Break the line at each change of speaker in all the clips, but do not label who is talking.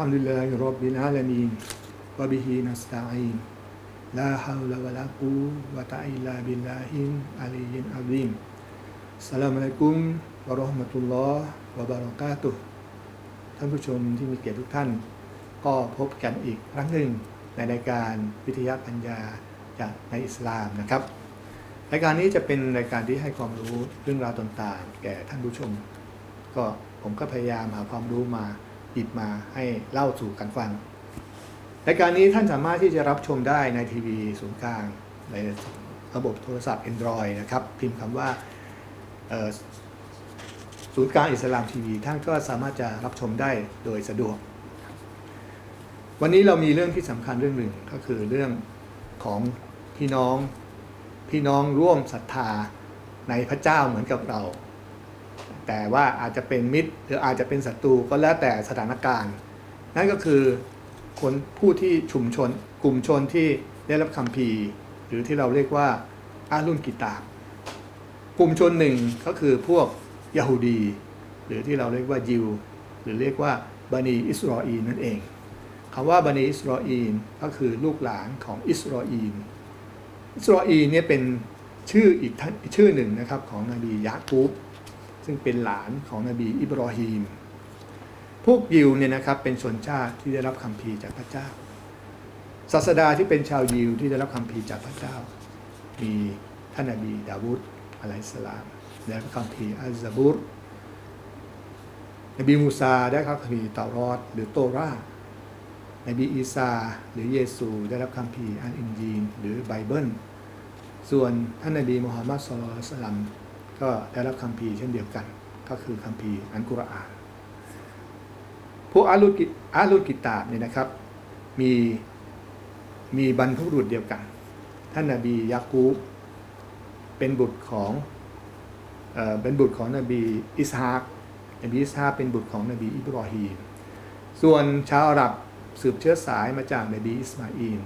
الحمد لله رب العالمين وبه نستعين لا حول ولا قوة إلا بالله العلي العظيم السلام عليكم ورحمة الله وبركاته ท่านผู้ชมที่มีเกียรติทุกท่าน ก็พบกันอีกครั้งหนึ่งในรายการวิทยาปัญญาจากในอิสลามนะครับรายการนี้จะเป็นรายการที่ให้ความรู้เรื่องราวต่างๆ แก่ท่านผู้ชม ก็ผมก็พยายามหาความรู้มา หยิบมาให้เล่าสู่กันฟังรายการนี้ท่านสามารถที่จะรับชมได้ในทีวีศูนย์กลางในระบบโทรศัพท์ Android นะครับ พิมพ์คำว่าศูนย์กลางอิสลามทีวีท่านก็สามารถจะรับชมได้โดยสะดวก วันนี้เรามีเรื่องที่สำคัญเรื่องหนึ่งก็คือเรื่องของพี่น้องพี่น้องร่วมศรัทธาในพระเจ้าเหมือนกับเรา แต่ว่าอาจจะเป็นมิตร หรืออาจจะเป็นศัตรูก็แล้วแต่สถานการณ์ นั่นก็คือคนผู้ที่ชุมชนกลุ่มชนที่ได้รับคำพีหรือที่เราเรียกว่าอาลุนกิตาบกลุ่มชนหนึ่งก็คือพวกยะฮูดี หรือที่เราเรียกว่ายิว หรือเรียกว่าบันีอิสราเอลนั่นเองคำว่าบันีอิสราเอลก็คือลูกหลานของอิสราเอลอิสราเอลเนี่ยเป็นชื่ออีกชื่อหนึ่งนะครับของนบียะกูบ ซึ่งเป็นหลานของนบีอิบรอฮีม พวกยิวเนี่ยนะครับเป็นชนชาติที่ได้รับคำพีจากพระเจ้า ศาสดาที่เป็นชาวยิวที่ได้รับคำพีจากพระเจ้า มีท่านนบีดาวุฒอะลัยสลามได้รับคำพีอัลซาบุรนบีมูซาได้รับคำพีเตารอดหรือโตรานบีอีสาหรือเยซูได้รับคำพีอัลอินจีนหรือไบเบิลส่วนท่านนบีมูฮัมมัดสุลลัลลอฮุอะลัยฮิวะสัลลัม ก็ได้รับคำพีเช่นเดียวกัน ก็คือคำพีอันกุรอาน พวกอาลุกิอาลุกิตาบเนี่ยนะครับ มีมีบรรพบุรุษเดียวกัน ท่านนาบียากูบเป็นบุตรของเออเป็นบุตรของนบีอิสฮากนบีอิสฮากเป็นบุตรของนบีอิบรอฮีม ส่วนชาวอาหรับสืบเชื้อสายมาจากนบีอิสมาอีล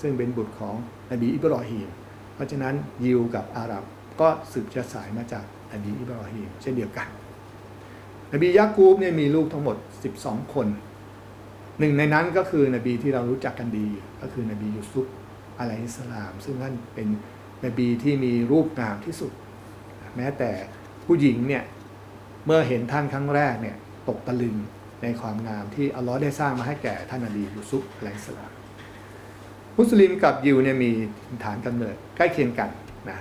ซึ่งเป็นบุตรของนบีอิบรอฮีม เพราะฉะนั้นยิวกับอาหรับ ก็สืบเชื้อสายมาจากนบีอิบราฮิมเช่นเดียวกัน นบียะกูบเนี่ยมีลูกทั้งหมด 12 คนหนึ่งในนั้นก็คือนบีที่เรารู้จักกันดีก็คือนบียูซุฟอะลัยฮิสลาม ซึ่งท่านเป็นนบีที่มีรูปงามที่สุด แม้แต่ผู้หญิงเนี่ยเมื่อเห็นท่านครั้งแรกเนี่ยตกตะลึงในความงามที่อัลลอฮ์ได้สร้างมาให้แก่ท่านนบียูซุฟอะลัยฮิสลาม มุสลิมกับยิวเนี่ยมีฐานกำเนิดใกล้เคียงกันนะ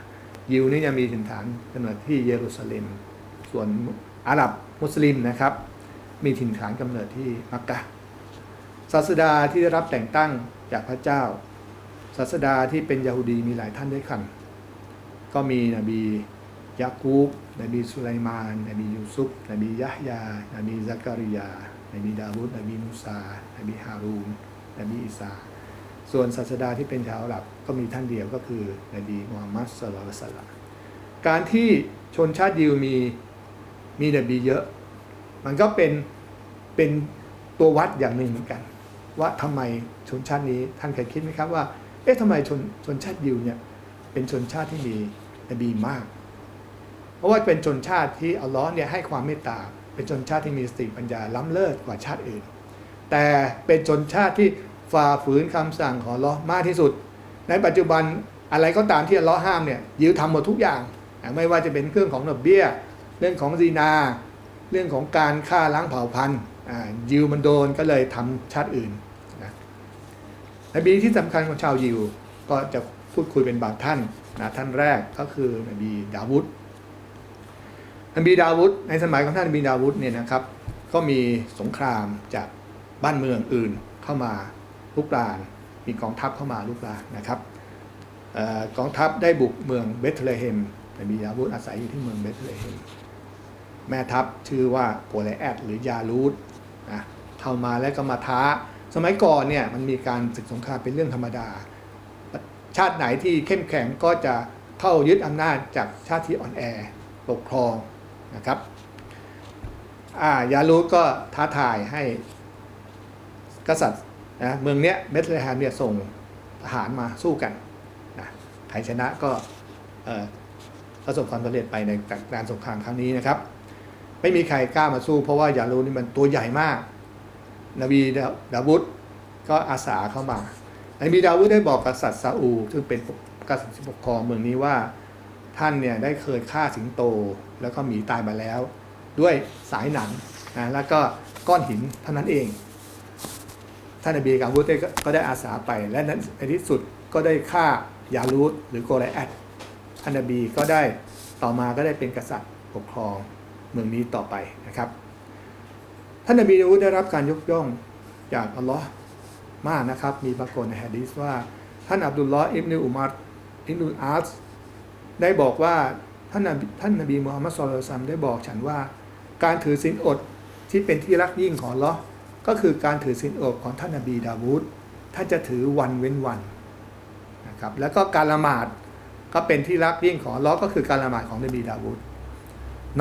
ยิวนี่จะมีถิ่นฐานกำเนิดที่เยรูซาเล็ม ส่วนอาหรับมุสลิมนะครับ มีถิ่นฐานกำเนิดที่มักกะศาสดาที่ได้รับแต่งตั้งจากพระเจ้า ศาสดาที่เป็นยาฮูดีมีหลายท่านด้วยกัน ก็มีนบียากูบนบีสุไลมาน นบียูซุฟนบียะฮยา นบีซักริยา นบีดาวุดนบีมูซา นบีฮารูน นบีอิสา ส่วนศาสดาที่เป็นชาวอาหรับ ก็มีท่านเดียวก็คือนบีมูฮัมมัดสุลลัลลอฮุอะลัยฮิวะสัลลัมการที่ชนชาติยิวมีมีนบีเยอะ มันก็เป็นเป็นตัววัดอย่างหนึ่งเหมือนกัน ว่าทำไมชนชาตินี้ท่านเคยคิดไหมครับว่าเอ๊ะทำไมชนชนชาติยิวเนี่ยเป็นชนชาติที่มีนบีมาก เพราะว่าเป็นชนชาติที่อัลลอฮ์เนี่ยให้ความเมตตา เป็นชนชาติที่มีสติปัญญาล้ำเลิศกว่าชาติอื่น แต่เป็นชนชาติที่ฝ่าฝืนคำสั่งของอัลลอฮ์มากที่สุด ในปัจจุบันอะไรก็ตามที่อัลลอฮ์ห้ามเนี่ยยิวทำหมดทุกอย่าง ไม่ว่าจะเป็นเรื่องของดอกเบี้ย เรื่องของซีนา เรื่องของการฆ่าล้างเผ่าพันธุ์ยิวมันโดนก็เลยทำชาติอื่นนะนบีที่สำคัญของชาวยิวก็จะพูดคุยเป็นบางท่านนะท่านแรกก็คือนบีดาวุฒนบีดาวุฒในสมัยของท่านนบีดาวุฒเนี่ยนะครับ ก็มีสงครามจากบ้านเมืองอื่นเข้ามาลุกราน มีกองทัพเข้ามาลุกรานนะครับออกองทัพได้บุกเมืองเบธเลเฮมนบีดาวุฒอาศัยอยู่ที่เมืองเบธเลเฮมแม่ทัพชื่อว่าโกเลแอดหรือยาลูดนะเข้ามาแล้วก็มาท้า สมัยก่อนเนี่ยมันมีการศึกสงครามเป็นเรื่องธรรมดา ชาติไหนที่เข้มแข็งก็จะเข้ายึดอำนาจจากชาติที่อ่อนแอปกครองนะครับอ่ายาลูดก็ท้าทายให้กษัตริย์ นะเมืองเนี้ยเบธเลเฮมเนี่ยส่งทหารมาสู้กันนะใครชนะก็ประสบความสำเร็จไปในการสงครามครั้งนี้นะครับ ไม่มีใครกล้ามาสู้ เพราะว่ายาลูนี่มันตัวใหญ่มาก นบีดาดาวุฒก็อาสาเข้ามานบีดาวุฒได้บอกกษัตริย์ซาอูซึ่งเป็นกษัตริย์ปกครองเมืองนี้ว่าท่านเนี่ยได้เคยฆ่าสิงโตแล้วก็หมีตายมาแล้ว ด้วยสายหนังนะแล้วก็ก้อนหินเท่านั้นเอง ท่านนบีกาวุฒได้ก็ได้อาสาไป และในที่สุดก็ได้ฆ่ายาลูตหรือโกไลแอดท่านนบีก็ได้ต่อมาก็ได้เป็นกษัตริย์ปกครองเมืองนี้ต่อไปนะครับ ท่านนบีดาวุฒได้รับการยกย่องจากอัลลอฮ์มากนะครับ มีปรากฏในฮะดีษว่าท่านอับดุลลอฮ์อิบนุอุมัรอิบนุอาสได้บอกว่าท่านนบีท่านนบีมูฮัมมัดสุลตัลซัมได้บอกฉันว่า การถือศีลอดที่เป็นที่รักยิ่งของอัลลอฮ์ ก็คือการถือศีลอดของท่านนบีดาวูดท่านจะถือวันเว้นวันนะครับแล้วก็การละหมาดก็เป็นที่รักยิ่งของลลอก็คือการละหมาดของนบีดาวูด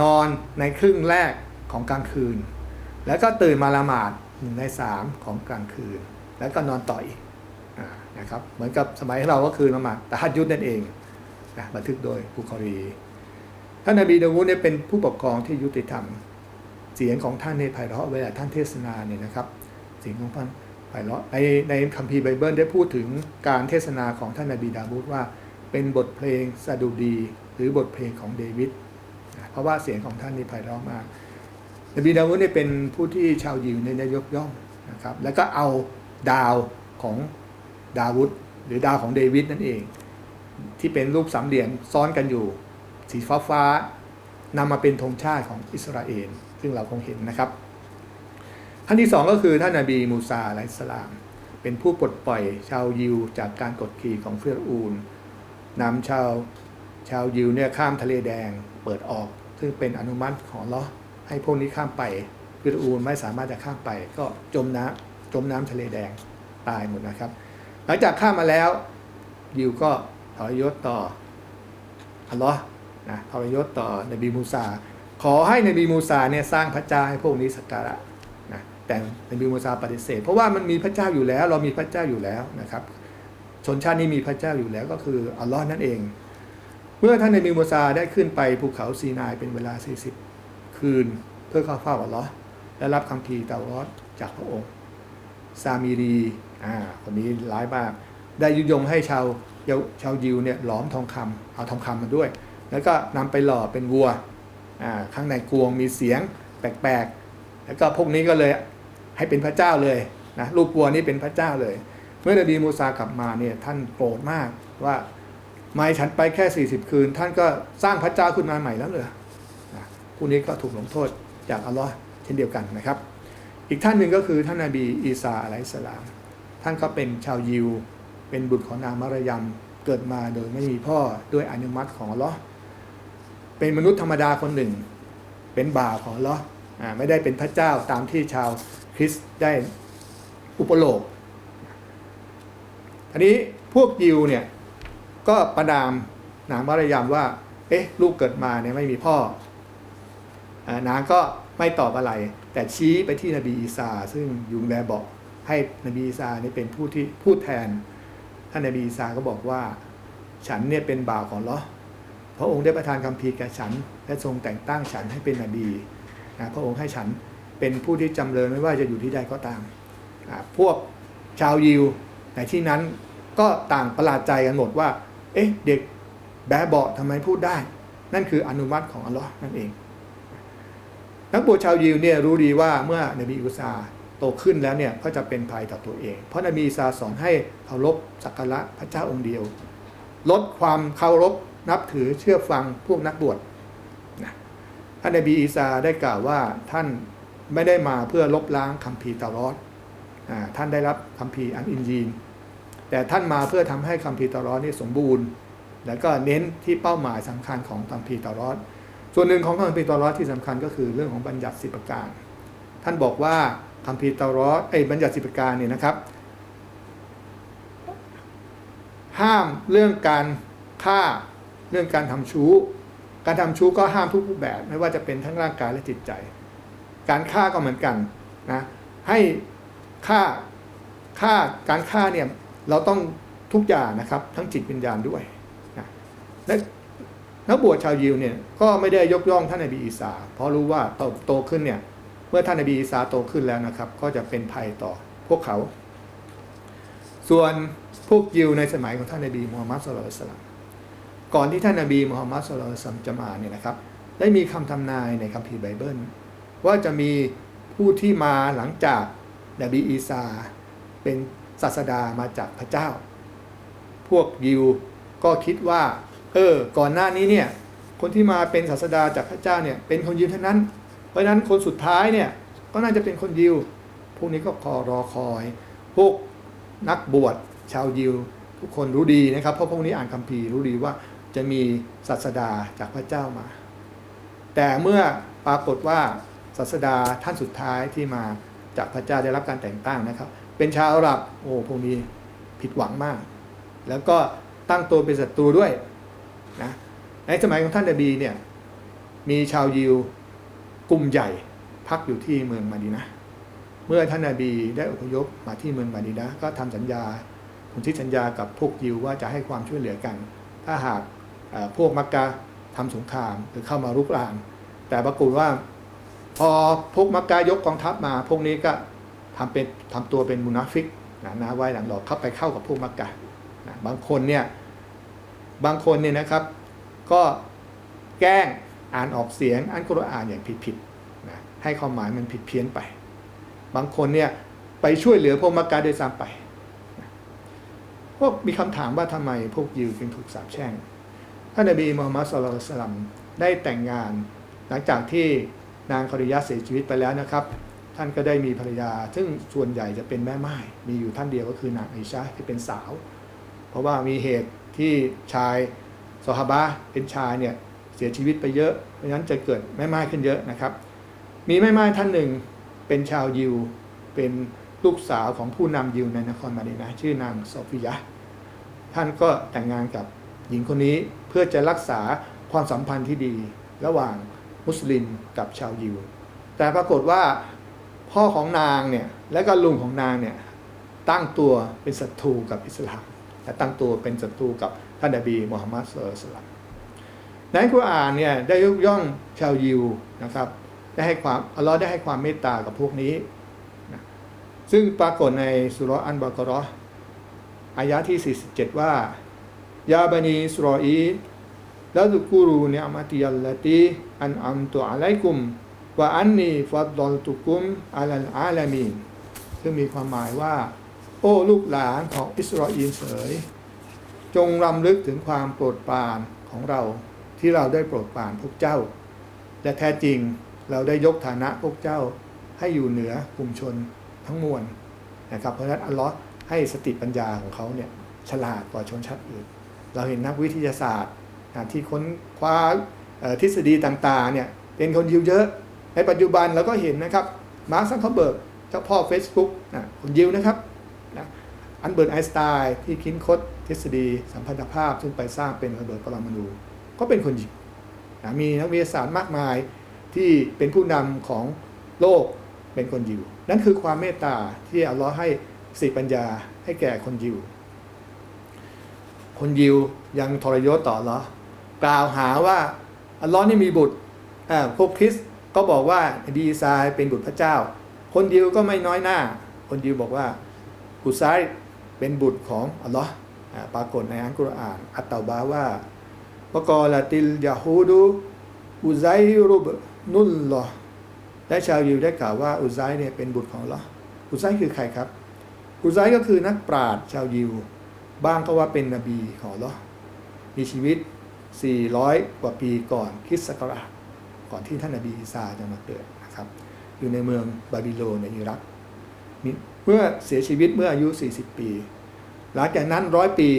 นอนในครึ่งแรกของกลางคืน แล้วก็ตื่นมาละหมาดหนึ่งในสามของกลางคืน แล้วก็นอนต่ออีกนะครับเหมือนกับสมัยเราก็คือละหมาดแต่ฮัดยุดนั่นเองนะบันทึกโดยบุคอรีท่านนบีดาวูดเนี่ยเป็นผู้ปกครองที่ยุติธรรม เสียงของท่านในไพเราะเวลาท่านเทศนาเนี่ยนะครับ เสียงของท่านไพเราะในในคัมภีร์ไบเบิลได้พูดถึงการเทศนาของท่านนบีดาวูดว่า เป็นบทเพลงซาดูดี หรือบทเพลงของเดวิดเพราะว่าเสียงของท่านนี่ไพเราะมากนบีดาวุฒเนี่ยเป็นผู้ที่ชาวยิวเนี่ยยกย่องนะครับแล้วก็เอาดาวของดาวุฒหรือดาวของเดวิดนั่นเอง ที่เป็นรูปสามเหลี่ยมซ้อนกันอยู่ สีฟ้าฟ้านำมาเป็นธงชาติของอิสราเอล ซึ่งเราคงเห็นนะครับท่านที่สองก็คือท่านนาบีมูซาอะลัยสลาม เป็นผู้ปลดปล่อยชาวยิวจากการกดขี่ของเฟิรอูนนำชาวชาวยิวเนี่ยข้ามทะเลแดงเปิดออก ซึ่งเป็นอนุมัติของลอให้พวกนี้ข้ามไปเฟิรอูนไม่สามารถจะข้ามไป ก็จมน้ำจมน้ำทะเลแดงตายหมดนะครับ หลังจากข้ามมาแล้วยิวก็ทรยศต่ออัลลอฮ์นะทรยศต่อนบีมูซา ขอให้นบีมูซาเนี่ยสร้างพระเจ้าให้พวกนี้สักการะนะแต่นบีมูซาปฏิเสธ เพราะว่ามันมีพระเจ้าอยู่แล้ว เรามีพระเจ้าอยู่แล้วนะครับ ชนชาตินี้มีพระเจ้าอยู่แล้วก็คืออัลลอฮ์นั่นเอง เมื่อท่านนบีมูซาได้ขึ้นไปภูเขาซีนายเป็นเวลา 40 คืนเพื่อเข้าเฝ้าอัลลอฮ์และรับคำพีเตารอดจากพระองค์ ซามีรีอ่าคนนี้ร้ายมากได้ยุยงให้ชาวชาวยิวเนี่ยหลอมทองคำเอาทองคำมาด้วย แล้วก็นำไปหล่อเป็นวัว ข้างในกวงมีเสียงแปลกๆ แล้วก็พวกนี้ก็เลยให้เป็นพระเจ้าเลยนะรูปวัวนี้เป็นพระเจ้าเลย เมื่อนบีมูซากลับมาเนี่ยท่านโกรธมากว่าไม่ฉันไปแค่ 40 คืน ท่านก็สร้างพระเจ้าขึ้นมาใหม่แล้วเหรอผู้นี้ก็ถูกลงโทษจากอัลลอฮ์เช่นเดียวกันนะครับ อีกท่านหนึ่งก็คือท่านนาบีอีสาอะลัยฮิสสลาม ท่านก็เป็นชาวยิว เป็นบุตรของนางมารยมเกิดมาโดยไม่มีพ่อด้วยอนุมัติของอัลลอฮ์ เป็นมนุษย์ธรรมดาคนหนึ่ง เป็นบ่าวของอัลออ่าไม่ได้เป็นพระเจ้าตามที่ชาวคริสต์ได้อุปโลกอันนี้พวกยิวเนี่ยก็ประนามนางมารยามว่า เอ๊ะ ลูกเกิดมาเนี่ยไม่มีพ่ออนางก็ไม่ตอบอะไร แต่ชี้ไปที่นบีอีสาซึ่งยุงแลบอกให้นบีอีสาเนี่ยเป็นผู้ที่พูดแทน ท่านนบีอีสาก็บอกว่า ฉันเนี่ยเป็นบ่าวของเลอ พระองค์ได้ประทานคำพีแก่ฉัน และทรงแต่งตั้งฉันให้เป็นนบีนะพระองค์ให้ฉันเป็นผู้ที่จำเริญไม่ว่าจะอยู่ที่ใดก็ตามพวกชาวยิวในที่นั้นก็ต่างประหลาดใจกันหมดว่า เอ๊ะ เด็กแบะเบาะทำไมพูดได้ นั่นคืออนุมัติของอัลลอฮ์นั่นเอง นักบวชชาวยิวเนี่ยรู้ดีว่าเมื่อนบีอุซาโตขึ้นแล้วเนี่ยก็จะเป็นภัยต่อตัวเอง เพราะนบีอีสาสอนให้เคารพสักการะพระเจ้าองค์เดียว ลดความเคารพ นับถือเชื่อฟังพวกนักบวชนะท่านนบีอีสาได้กล่าวว่าท่านไม่ได้มาเพื่อลบล้างคัมภีร์ตารอดอ่าท่านได้รับคัมภีร์อันอินยีน แต่ท่านมาเพื่อทำให้คัมภีร์ตารอดนี่สมบูรณ์ แล้วก็เน้นที่เป้าหมายสำคัญของคัมภีร์ตารอดส่วนหนึ่งของคัมภีร์ตารอดที่สำคัญก็คือเรื่องของบัญญัติสิบประการ ท่านบอกว่าคัมภีร์ตารอดไอ้บัญญัติสิบประการเนี่ยนะครับ ห้ามเรื่องการฆ่า เรื่องการทำชู้ การทำชู้ก็ห้ามทุกรูปแบบไม่ว่าจะเป็นทั้งร่างกายและจิตใจ การฆ่าก็เหมือนกันนะให้ฆ่าฆ่าการฆ่าเนี่ยเราต้องทุกอย่างนะครับ ทั้งจิตวิญญาณด้วยนะและนักบวชชาวยิวเนี่ยก็ไม่ได้ยกย่องท่านนบีอีสา เพราะรู้ว่าโตโตขึ้นเนี่ยเมื่อท่านนบีอีสาโตขึ้นแล้วนะครับ ก็จะเป็นภัยต่อพวกเขา ส่วนพวกยิวในสมัยของท่านนบีมูฮัมมัดสุลลัลสลัม ก่อนที่ท่านนบีมูฮัมมัดสุลลัมจะมาเนี่ยนะครับ ได้มีคำทำนายในคัมภีร์ไบเบิล ว่าจะมีผู้ที่มาหลังจากนบีอีสาเป็นศาสดามาจากพระเจ้า พวกยิวก็คิดว่า เออ ก่อนหน้านี้เนี่ย คนที่มาเป็นศาสดาจากพระเจ้าเนี่ยเป็นคนยิวเท่านั้น เพราะฉะนั้นคนสุดท้ายเนี่ยก็น่าจะเป็นคนยิว พวกนี้ก็คอรอคอย พวกนักบวชชาวยิว ทุกคนรู้ดีนะครับ เพราะพวกนี้อ่านคัมภีร์รู้ดีว่า จะมีศาสดาจากพระเจ้ามา แต่เมื่อปรากฏว่าศาสดาท่านสุดท้ายที่มาจากพระเจ้าได้รับการแต่งตั้งนะครับ เป็นชาวอาหรับโอ้พวกนี้ผิดหวังมาก แล้วก็ตั้งตัวเป็นศัตรูด้วยนะในสมัยของท่านนบีเนี่ยมีชาวยิวกลุ่มใหญ่พักอยู่ที่เมืองมาดีนะเมื่อท่านนบีได้อพยพมาที่เมืองมาดีนะก็ทำสัญญาสนธิสัญญากับพวกยิวว่าจะให้ความช่วยเหลือกัน ถ้าหาก พวกมักกะทำสงครามหรือเข้ามารุกราน แต่ปรากฏว่า พอพวกมักกะยกกองทัพมา พวกนี้ก็ทำเป็นทำตัวเป็นมุนาฟิกนะนะไว้หลังหลอกเข้าไปเข้ากับพวกมักกะนะบางคนเนี่ยบางคนเนี่ยนะครับ ก็แกล้งอ่านออกเสียงอ่านกุรอานอย่างผิดๆนะให้ความหมายมันผิดเพี้ยนไป บางคนเนี่ยไปช่วยเหลือพวกมักกะโดยซ้ำไปพวกมีคำถามว่าทำไมพวกยิวจึงถูกสาปแช่ง ท่านนบีมูฮัมมัดสุลลัลลัมได้แต่งงาน หลังจากที่นางคอริยะเสียชีวิตไปแล้วนะครับ ท่านก็ได้มีภรรยา ซึ่งส่วนใหญ่จะเป็นแม่ไม้มีอยู่ท่านเดียวก็คือนางไอชาที่เป็นสาว เพราะว่ามีเหตุที่ชายซอฮาบะเป็นชายเนี่ยเสียชีวิตไปเยอะเพราะฉะนั้นจะเกิดแม่ไม้ขึ้นเยอะนะครับ มีแม่ไม้ท่านหนึ่งเป็นชาวยิวเป็นลูกสาวของผู้นำยิวในนครมาดีนะชื่อนางโซฟิยะท่านก็แต่งงานกับ หญิงคนนี้เพื่อจะรักษาความสัมพันธ์ที่ดี ระหว่างมุสลิมกับชาวยิว แต่ปรากฏว่าพ่อของนางเนี่ยและก็ลุงของนางเนี่ยตั้งตัวเป็นศัตรูกับอิสลามและตั้งตัวเป็นศัตรูกับท่านนบีมูฮัมมัดสุลลัลสลัมในกุรอานเนี่ยได้ยกย่องชาวยิวนะครับได้ให้ความอัลลอฮ์ได้ให้ความเมตตากับพวกนี้นะซึ่งปรากฏในสุรอันบากรออายะที่ 47 ว่า ยาบันีอิสรออีลละดุกูรูเนอมาติยัลลตีอันอัมตุอะลัยกุมวะอันนีฟัดดอลตุกุมอัลลอาลามีนซึ่งมีความหมายว่า โอ้ลูกหลานของอิสราเอลเสยจงรำลึกถึงความโปรดปรานของเราที่เราได้โปรดปรานพวกเจ้าและแท้จริงเราได้ยกฐานะพวกเจ้าให้อยู่เหนือกลุ่มชนทั้งมวลนะครับเพราะฉะนั้นอัลลอฮ์ให้สติปัญญาของเขาเนี่ยฉลาดกว่าชนชาติอื่น เราเห็นนักวิทยาศาสตร์ที่ค้นคว้าทฤษฎีต่างๆเนี่ยเป็นคนยิวเยอะ ในปัจจุบันเราก็เห็นนะครับมาร์คซักเคเบิร์กเจ้าพ่อ Facebook นะคนยิวนะครับนะอันเบิร์ตไอน์สไตน์ที่คิดค้นทฤษฎีสัมพันธภาพ ซึ่งไปสร้างเป็นระเบิดปรมาณูก็เป็นคนยิวนะมีนักวิทยาศาสตร์มากมายที่เป็นผู้นำของโลกเป็นคนยิว นั่นคือความเมตตาที่อัลลอฮ์ให้สิปัญญาให้แก่คนยิว คนยิวยังทรยศต่ออัลลอกล่าวหาว่าอัลลอฮ์นี่มีบุตรพวกคริสก็บอกว่านบีอีสาเป็นบุตรพระเจ้า คนยิวก็ไม่น้อยหน้า คนยิวบอกว่ากุไซเป็นบุตรของอัลลอฮ์ปรากฏในอัลกุรอาน อัตตาบาว่าวกอลาติลยาฮูดูอุไซรุบนุลลอและชาวยิวได้กล่าวว่าอุไซเนี่ยเป็นบุตรของอัลลอฮ์อุไซคือใครครับอุไซก็คือนักปราชญ์ชาวยิว บ้างก็ว่าเป็นนบีของอัลอมีชีวิต 400 กว่าปีก่อนคริสต์ศักราชก่อนที่ท่านนบีอีสาจะมาเกิดนะครับ อยู่ในเมืองบาบิโลนในอิรักเมื่อเสียชีวิตเมื่ออายุ 40 ปี หลังจากนั้นร้อยปี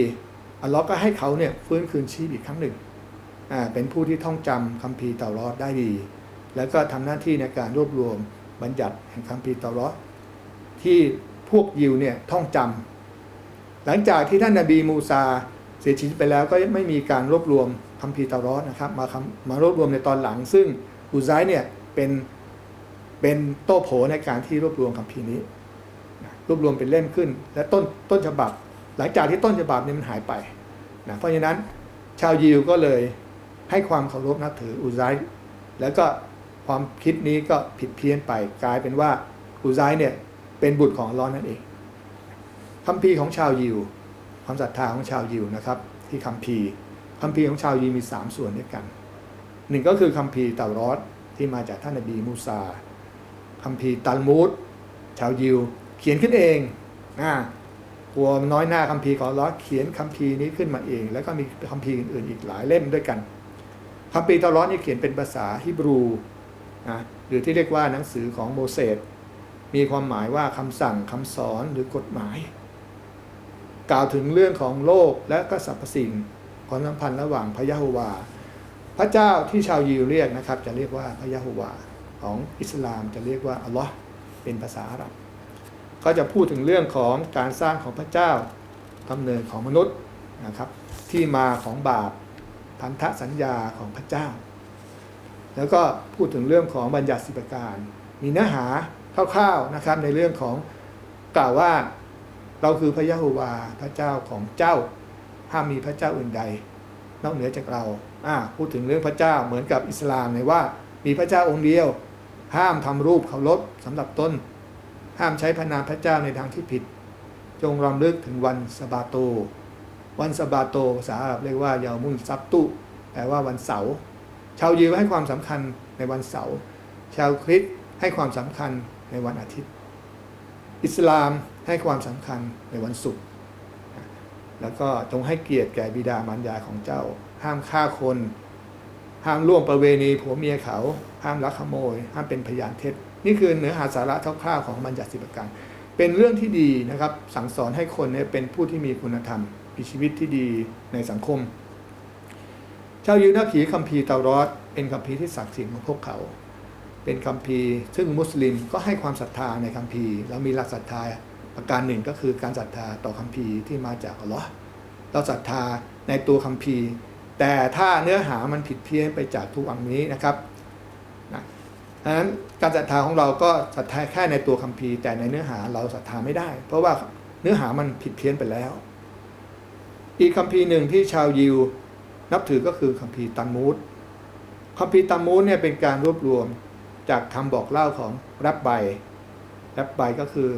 อัลลอฮ์ก็ให้เขาเนี่ยฟื้นคืนชีพอีกครั้งหนึ่งอ่าเป็นผู้ที่ท่องจำคัมภีร์เตารอดได้ดี แล้วก็ทำหน้าที่ในการรวบรวมบัญญัติแห่งคัมภีร์เตารอดที่พวกยิวเนี่ยท่องจำ หลังจากที่ท่านนาบีมูซาเสียชีวิตไปแล้วก็ไม่มีการรวบรวมคัมภีร์เตารอดนะครับมาคำมารวบรวมในตอนหลัง ซึ่งอุไซเนี่ยเป็นเป็นโต้โผในการที่รวบรวมคัมภีร์นี้รวบรวมเป็นเล่มขึ้น และต้นต้นฉบับ หลังจากที่ต้นฉบับนี้มันหายไปนะเพราะฉะนั้นชาวยิวก็เลยให้ความเคารพนับถืออุไซแล้วก็ความคิดนี้ก็ผิดเพี้ยนไปกลายเป็นว่าอุไซเนี่ยเป็นบุตรของอัลอฮ์นั่นเอง คัมภีร์ของชาวยิว ความศรัทธาของชาวยิวนะครับ ที่คัมภีร์คัมภีร์ของชาวยิวมี 3 ส่วนด้วยกันหนึ่งก็คือคัมภีร์เตารอดที่มาจากท่านนบีมูซาคัมภีร์ตัลมูดชาวยิว เขียนขึ้นเองอ่ากลัวน้อยหน้าคัมภีร์ของลอเขียนคัมภีร์นี้ขึ้นมาเอง แล้วก็มีคัมภีร์อื่นๆอีกหลายเล่มด้วยกันคัมภีร์ตารอดนี่เขียนเป็นภาษาฮิบรูนะหรือที่เรียกว่าหนังสือของโมเสสมีความหมายว่าคำสั่งคำสอนหรือกฎหมาย กล่าวถึงเรื่องของโลกและก็สรรพสิ่งความสัมพันธ์ระหว่างพระยะโฮวา พระเจ้าที่ชาวยิวเรียกนะครับ จะเรียกว่าพระยะโฮวาของอิสลามจะเรียกว่าอัลลอฮ์เป็นภาษาอาหรับ ก็จะพูดถึงเรื่องของการสร้างของพระเจ้ากำเนิดของมนุษย์นะครับ ที่มาของบาปพันธสัญญาของพระเจ้า แล้วก็พูดถึงเรื่องของบัญญัติสิบประการ มีเนื้อหาคร่าวๆนะครับในเรื่องของกล่าวว่า เราคือพระยะโฮวาพระเจ้าของเจ้าห้ามมีพระเจ้าอื่นใด นอกเหนือจากเราอ่าพูดถึงเรื่องพระเจ้าเหมือนกับอิสลามในว่า มีพระเจ้าองค์เดียว ห้ามทำรูปเคารพสำหรับต้นห้ามใช้พระนามพระเจ้าในทางที่ผิด จงรำลึกถึงวันสบาโต วันสบาโตภาษาอาหรับเรียกว่ายามุนซับตุแปลว่าวันเสาร์ชาวยิวให้ความสำคัญในวันเสาร์ชาวคริสต์ให้ความสำคัญในวันอาทิตย์ อิสลามให้ความสำคัญในวันศุกร์แล้วก็จงให้เกียรติแก่บิดามารดาของเจ้า ห้ามฆ่าคน ห้ามล่วงประเวณีผัวเมียเขา ห้ามลักขโมย ห้ามเป็นพยานเท็จ นี่คือเนื้อหาสาระคร่าวๆของบัญญัติสิบประการ เป็นเรื่องที่ดีนะครับ สั่งสอนให้คนเนี่ยเป็นผู้ที่มีคุณธรรมมีชีวิตที่ดีในสังคม ชาวยิวนับถือคัมภีร์เตารอดเป็นคัมภีร์ที่ศักดิ์สิทธิ์ของพวกเขา เป็นคัมภีร์ ซึ่งมุสลิมก็ให้ความศรัทธาในคัมภีร์แล้วมีหลักศรัทธาประการหนึ่งก็คือการศรัทธาต่อคัมภีร์ที่มาจากอัลลอฮ์เราศรัทธาในตัวคัมภีร์ แต่ถ้าเนื้อหามันผิดเพี้ยนไปจากทุกอันนี้นะครับนะดังนั้นการศรัทธาของเราก็ศรัทธาแค่ในตัวคัมภีร์แต่ในเนื้อหาเราศรัทธาไม่ได้ เพราะว่าเนื้อหามันผิดเพี้ยนไปแล้ว อีกคัมภีร์หนึ่งที่ชาวยิวนับถือก็คือคัมภีร์ตันมูดคัมภีร์ตันมูดเนี่ยเป็นการรวบรวม จากคำบอกเล่าของรับไบรับไบก็คือ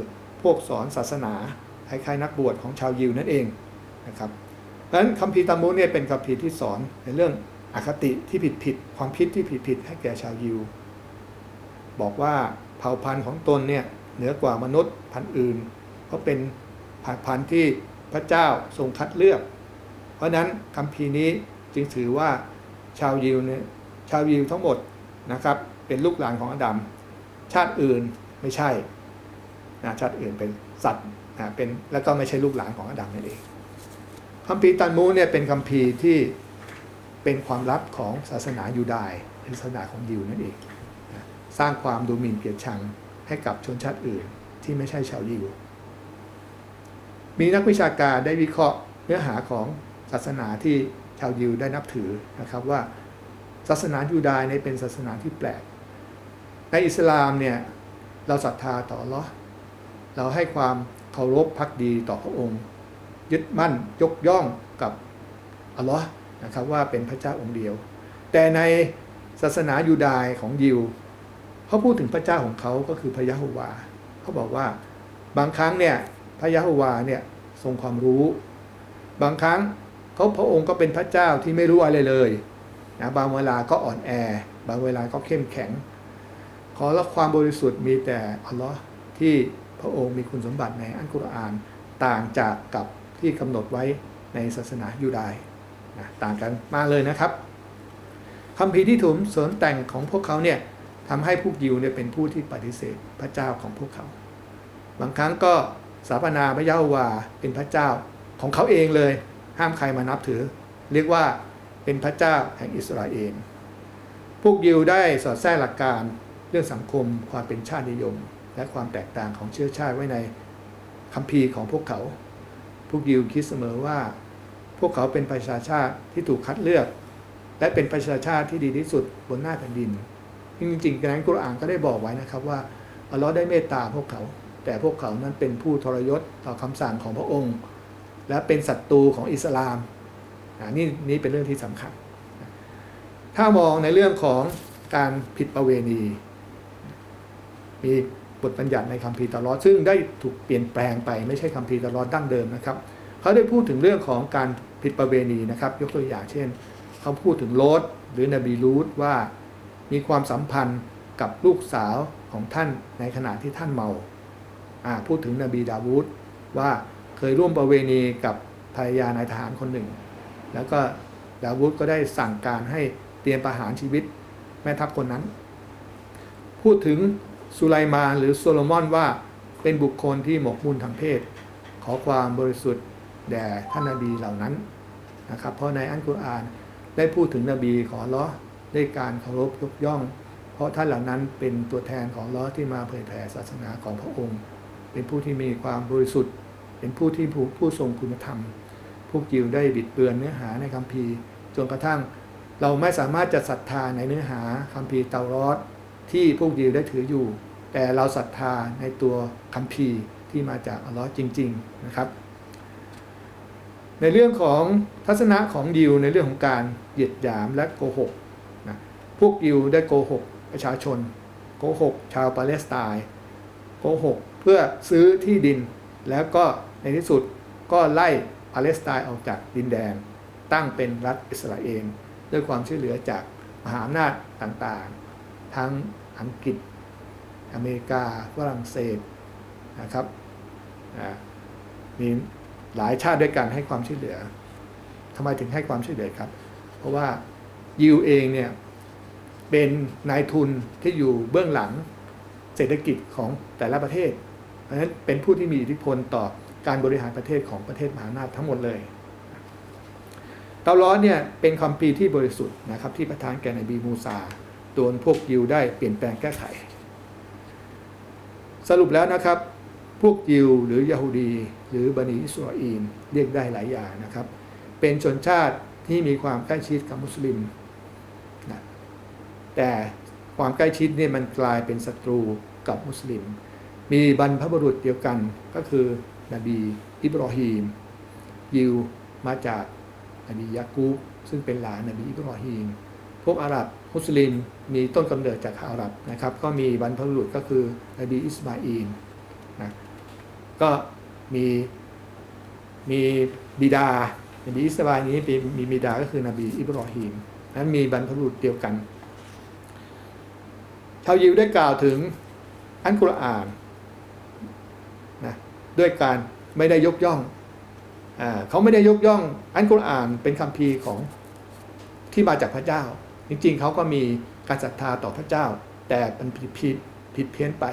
พวกสอนศาสนาคล้ายๆนักบวชของชาวยิวนั่นเองนะครับดังนั้นคัมภีร์ตัมูเนี่ยเป็นคัมภีร์ที่สอนในเรื่องอคติที่ผิดๆความคิดที่ผิดๆให้แก่ชาวยิว บอกว่าเผ่าพันธุ์ของตนเนี่ยเหนือกว่ามนุษย์พันธุ์อื่นเพราะเป็นพันธุ์ที่พระเจ้าทรงคัดเลือก เพราะนั้นคัมภีร์นี้จึงถือว่าชาวยิวเนี่ยชาวยิวทั้งหมดนะครับ เป็นลูกหลานของอาดัมชาติอื่นไม่ใช่นะชาติอื่นเป็นสัตว์นะเป็นแล้วก็ไม่ใช่ลูกหลานของอาดัมนั่นเองคัมภีร์ตันมูเนี่ยเป็นคัมภีร์ที่เป็นความลับของศาสนายูดาห์ศาสนาของยิวนั่นเองนะสร้างความดูหมิ่นเกลียดชังให้กับชนชาติอื่นที่ไม่ใช่ชาวยิว มีนักวิชาการได้วิเคราะห์เนื้อหาของศาสนาที่ชาวยิวได้นับถือนะครับว่าศาสนายูดาห์นี่เป็นศาสนาที่แปลก ในอิสลามเนี่ยเราศรัทธาต่อลอเราให้ความเคารพพักดีต่อพระองค์ ยึดมั่นยกย่องกับอัลลอฮ์นะครับว่าเป็นพระเจ้าองค์เดียว แต่ในศาสนายูดาห์ของยิวเขาพูดถึงพระเจ้าของเขาก็คือพระยะโฮวาเขาบอกว่าบางครั้งเนี่ยพระยะโฮวาเนี่ยทรงความรู้ บางครั้งเขาพระองค์ก็เป็นพระเจ้าที่ไม่รู้อะไรเลยนะบางเวลาก็อ่อนแอ บางเวลาก็เข้มแข็ง ขอรับความบริสุทธิ์มีแต่อัลลอฮ์ที่พระองค์มีคุณสมบัติในอัลกุรอานต่างจากกับที่กำหนดไว้ในศาสนายูดาห์นะต่างกันมากเลยนะครับคำพีที่ถุมสริมแต่งของพวกเขาเนี่ยทำให้พวกยิวเนี่ยเป็นผู้ที่ปฏิเสธพระเจ้าของพวกเขา บางครั้งก็สาปนาพระเยะโฮวาเป็นพระเจ้าของเขาเองเลย ห้ามใครมานับถือ เรียกว่าเป็นพระเจ้าแห่งอิสราเอลพวกยิวได้สอดแทรกหลักการ เรื่องสังคมความเป็นชาตินิยม และความแตกต่างของเชื้อชาติไว้ในคัมภีร์ของพวกเขา พวกยิวคิดเสมอว่า พวกเขาเป็นประชาชาติที่ถูกคัดเลือก และเป็นประชาชาติที่ดีที่สุดบนหน้าแผ่นดิน จริงๆนั้นกุรอานก็ได้บอกไว้นะครับว่าอัลลอฮ์ได้เมตตาพวกเขา แต่พวกเขานั้นเป็นผู้ทรยศต่อคำสั่งของพระองค์ และเป็นศัตรูของอิสลามนี่นี่เป็นเรื่องที่สำคัญ ถ้ามองในเรื่องของการผิดประเวณี มีบทบัญญัติในคัมภีร์ตลอด ซึ่งได้ถูกเปลี่ยนแปลงไปไม่ใช่คัมภีร์ตลอดดั้งเดิมนะครับเขาได้พูดถึงเรื่องของการผิดประเวณีนะครับ ยกตัวอย่างเช่น เขาพูดถึงโลดหรือนบีลูดว่ามีความสัมพันธ์กับลูกสาวของท่านในขณะที่ท่านเมาอ่าพูดถึงนบีดาวูดว่าเคยร่วมประเวณีกับภรรยานายทหารคนหนึ่ง แล้วก็ดาวูดก็ได้สั่งการให้เตรียมประหารชีวิตแม่ทัพคนนั้น พูดถึง สุไลมานหรือโซโลมอนว่าเป็นบุคคลที่หมกมุ่นทางเพศ ขอความบริสุทธิ์แด่ท่านนบีเหล่านั้นนะครับเพราะในอันกุรอานได้พูดถึงนบีของอัลเลอด้การเคารพยกย่อง เพราะท่านเหล่านั้นเป็นตัวแทนของลเลอที่มาเผยแผ่ศาสนาของพระองค์ เป็นผู้ที่มีความบริสุทธิ์ เป็นผู้ที่ผู้ผู้ทรงคุณธรรม พวกยิวได้บิดเบือนเนื้อหาในคัมภีร์จนกระทั่ง เราไม่สามารถจะศรัทธาในเนื้อหาคัมภีร์เตารอด ที่พวกยิวได้ถืออยู่ แต่เราศรัทธาในตัวคัมภีร์ที่มาจากอัลลอฮ์จริง ๆนะครับ ในเรื่องของทัศนะของยิวในเรื่องของการเหยียดหยามและโกหกนะพวกยิวได้โกหกประชาชน โกหก ชาวปาเลสไตน์โกหกเพื่อซื้อที่ดิน แล้วก็ในที่สุดก็ไล่ปาเลสไตน์ออกจากดินแดน ตั้งเป็นรัฐอิสราเอลด้วยความช่วยเหลือจากมหาอำนาจต่างๆ ทั้ง อังกฤษ อเมริกา ฝรั่งเศสนะครับมีหลายชาติด้วยกันให้ความช่วยเหลือทำไมถึงให้ความช่วยเหลือครับ เพราะว่ายิวเองเนี่ยเป็นนายทุนที่อยู่เบื้องหลังเศรษฐกิจของแต่ละประเทศ เพราะฉะนั้นเป็นผู้ที่มีอิทธิพลต่อการบริหารประเทศของประเทศมหาอำนาจทั้งหมดเลย เตาล้อเนี่ยเป็นคำปีร์ที่บริสุทธิ์นะครับที่ประทานแก่นบีมูซา โดนพวกยิวได้เปลี่ยนแปลงแก้ไข สรุปแล้วนะครับ พวกยิวหรือยาฮูดี หรือบันิอิสราเอลเรียกได้หลายอย่างนะครับ เป็นชนชาติที่มีความใกล้ชิดกับมุสลิมนะแต่ความใกล้ชิดนี่มันกลายเป็นศัตรูกับมุสลิม มีบรรพบุรุษเดียวกันก็คือนบีอิบรอฮีม ยิวมาจากนบียากูบซึ่งเป็นหลานนบีอิบรอฮีม พวกอาหรับ มุสลิมมีต้นกำเนิดจากอาหรับนะครับ ก็มีบรรพบุรุษก็คือนบีอิสมาอีลนะก็มีมีบิดานบีอิสมาอีลนี้มีมีบิดาก็คือนบีอิบรอฮีมนั้นมีบรรพบุรุษเดียวกันชาวยิวได้กล่าวถึงอันกุรอานนะด้วยการไม่ได้ยกย่องอเขาไม่ได้ยกย่อง อันกุรอานเป็นคัมภีร์ของที่มาจากพระเจ้า จริงๆเขาก็มีการศรัทธาต่อพระเจ้า แต่มันผิดผิดผิดเพี้ยนไป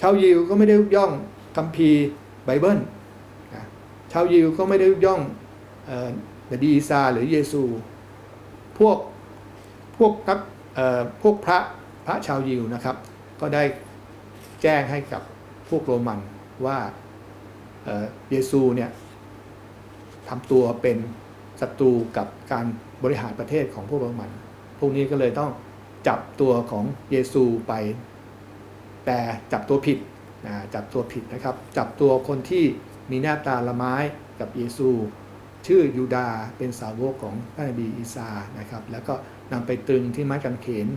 ชาวยิวก็ไม่ได้ย่องคัมภีร์ไบเบิลชาวยิวก็ไม่ได้ย่องเอ่อนบีอีซาหรือเยซู พวกพวกนักพวกพระพระชาวยิวนะครับ ก็ได้แจ้งให้กับพวกโรมันว่าเยซูเนี่ยทำตัวเป็นศัตรูกับการ บริหารประเทศของพวกโรมัน พวกนี้ก็เลยต้องจับตัวของเยซูไป แต่จับตัวผิดนะจับตัวผิดนะครับ จับตัวคนที่มีหน้าตาละไม้กับเยซู ชื่อยูดาเป็นสาวกของท่านนบีอีสานะครับ แล้วก็นำไปตรึงที่ไม้กางเขน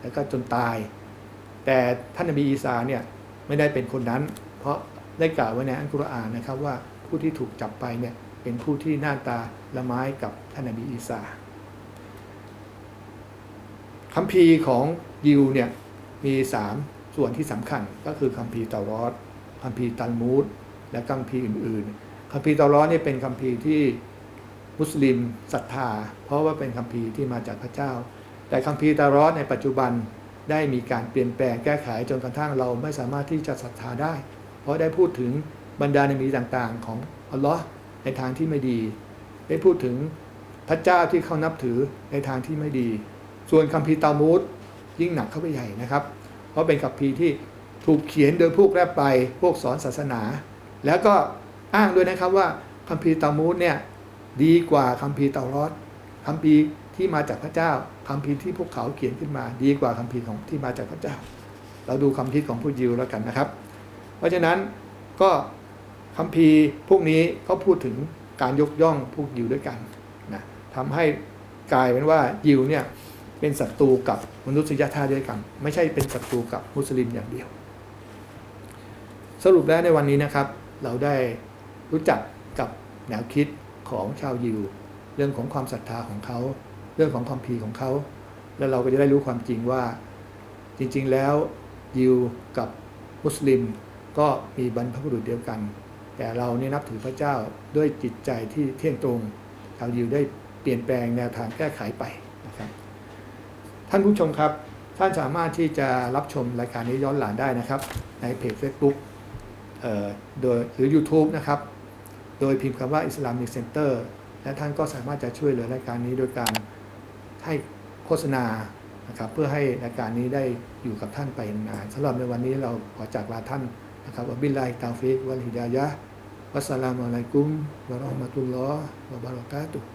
แล้วก็จนตาย แต่ท่านนบีอีสาเนี่ยไม่ได้เป็นคนนั้น เพราะได้กล่าวไว้ในอัลกุรอานนะครับว่าผู้ที่ถูกจับไปเนี่ยเป็นผู้ที่หน้าตาละไม้กับท่านนบีอีสา คัมภีร์ของยิวเนี่ยมี3ส่วนที่สำคัญก็คือคัมภีร์ตารอดคัมภีร์ตัลมูดและคัมภีร์อื่นๆคัมภีร์ตารอดเนี่ยเป็นคัมภีร์ที่มุสลิมศรัทธา เพราะว่าเป็นคัมภีร์ที่มาจากพระเจ้า แต่คัมภีร์ตารอดในปัจจุบันได้มีการเปลี่ยนแปลงแก้ไขจนกระทั่งเราไม่สามารถที่จะศรัทธาได้ เพราะได้พูดถึงบรรดาในมีต่างๆ ของอัลลอฮ์ในทางที่ไม่ดี ได้พูดถึงพระเจ้าที่เขานับถือในทางที่ไม่ดี ส่วนคัมภีร์ตามูดยิ่งหนักเข้าไปใหญ่นะครับ เพราะเป็นคัมภีร์ที่ถูกเขียนโดยพวกแรบไปพวกสอนศาสนา แล้วก็อ้างด้วยนะครับว่าคัมภีร์ตามูดเนี่ยดีกว่าคัมภีร์เตารอดคัมภีร์ที่มาจากพระเจ้าคัมภีร์ที่พวกเขาเขียนขึ้นมา ดีกว่าคัมภีร์ของที่มาจากพระเจ้า เราดูคำคิดของผู้ยิวแล้วกันนะครับ เพราะฉะนั้นก็คัมภีร์พวกนี้เขาพูดถึงการยกย่องพวกยิวด้วยกันนะทำให้กลายเป็นว่ายิวเนี่ย เป็นศัตรูกับมนุษยชาติด้วยกัน ไม่ใช่เป็นศัตรูกับมุสลิมอย่างเดียว สรุปแล้วในวันนี้นะครับ เราได้รู้จักกับแนวคิดของชาวยิว เรื่องของความศรัทธาของเขา เรื่องของความพีของเขา แล้วเราก็จะได้รู้ความจริงว่า จริง ๆ แล้วยิวกับมุสลิมก็มีบรรพบุรุษเดียวกัน แต่เราเนี่ยนับถือพระเจ้าด้วยจิตใจที่เที่ยงตรงชาวยิวได้เปลี่ยนแปลงแนวทางแก้ไขไป ท่านผู้ชมครับ ท่านสามารถที่จะรับชมรายการนี้ย้อนหลังได้นะครับ ในเพจ Facebook เอ่อโดยหรือ YouTube นะครับ โดยพิมพ์คำว่า Islamic Center และท่านก็สามารถจะช่วยเหลือรายการนี้โดยการให้โฆษณานะครับเพื่อให้รายการนี้ได้อยู่กับท่านไปนานสำหรับในวันนี้เราขอจากลาท่านนะครับอับบิลลาฮิตาฟิกวัลฮิดายะวัสสลามุอะลัยกุมวะเราะห์มะตุลลอฮ์วะบะเราะกาตุฮ์